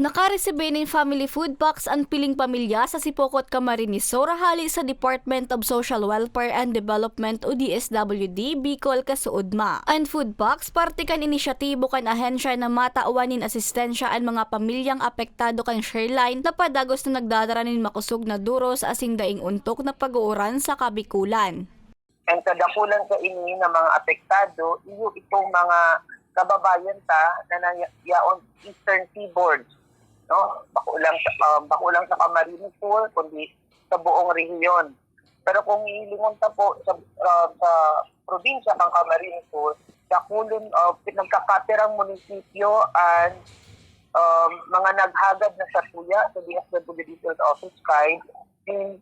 Nakaresebe ng family food box ang piling pamilya sa Sipokot Camarines Sur hali sa Department of Social Welfare and Development o DSWD Bicol Kasuudma. Ang food box parte kan inisyatibo kan ahensya na mataawanin asistensya ang mga pamilyang apektado kan Shareline na padagos na nagdadaranin makusog na duro sa asing daing untok na pag-uuran sa Kabikulan. ang kadakulan sa ini ng mga apektado, iyo itong mga kababayan ta na nangyayon Eastern Seaboard. No? Bako lang sa, uh, bako lang sa Camarines Sur, kundi sa buong rehiyon. Pero kung ilingon ta po sa, uh, sa probinsya ng Camarines Sur, dakulon uh, pinagkakatirang munisipyo at um, mga naghagad na sa tuya sa DSWD Field Office kahit in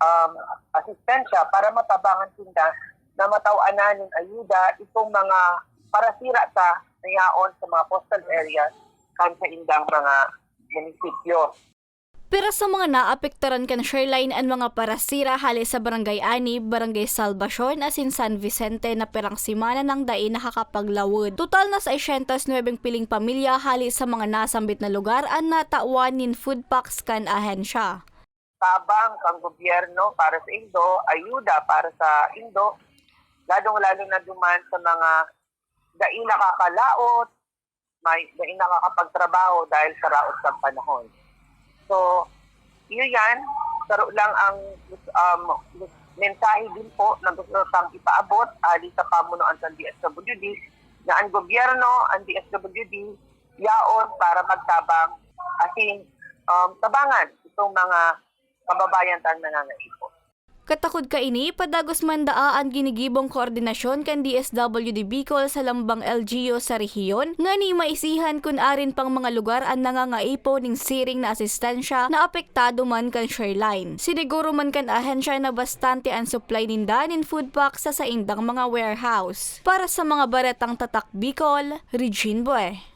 um, asistensya para matabangan sila na matawanan ng ayuda itong mga parasira sa nayaon sa mga coastal areas kan sa indang mga munisipyo. Pero sa mga naapektaran kan Shareline ang mga parasira hali sa Barangay Ani, Barangay Salvacion asin San Vicente na perang simana ng dai nakakapaglawod. Total na sa 609 piling pamilya hali sa mga nasambit na lugar ang natauwanin food packs kan ahensya. Tabang kang gobyerno para sa Indo, ayuda para sa Indo, lalong-lalo na duman sa mga dai nakakalaot, may dai nakakapagtrabaho dahil sa raot ng panahon. So, yun yan. Saro lang ang um, mensahe din po na gusto kang ipaabot ali sa pamunuan ng DSWD na ang gobyerno, ang DSWD, yaon para magtabang asin um, tabangan itong mga kababayan tang nangangaipo. Katakod ka ini, padagos mandaa ang ginigibong koordinasyon kan DSWD Bicol sa lambang LGU sa rehiyon, nga ni maisihan kun arin pang mga lugar ang nangangaipo ning siring na asistensya na apektado man kan Shareline. Siniguro man kan ahensya na bastante ang supply ninda nin food packs sa sa indang mga warehouse. Para sa mga baretang tatak Bicol, Regine Boy.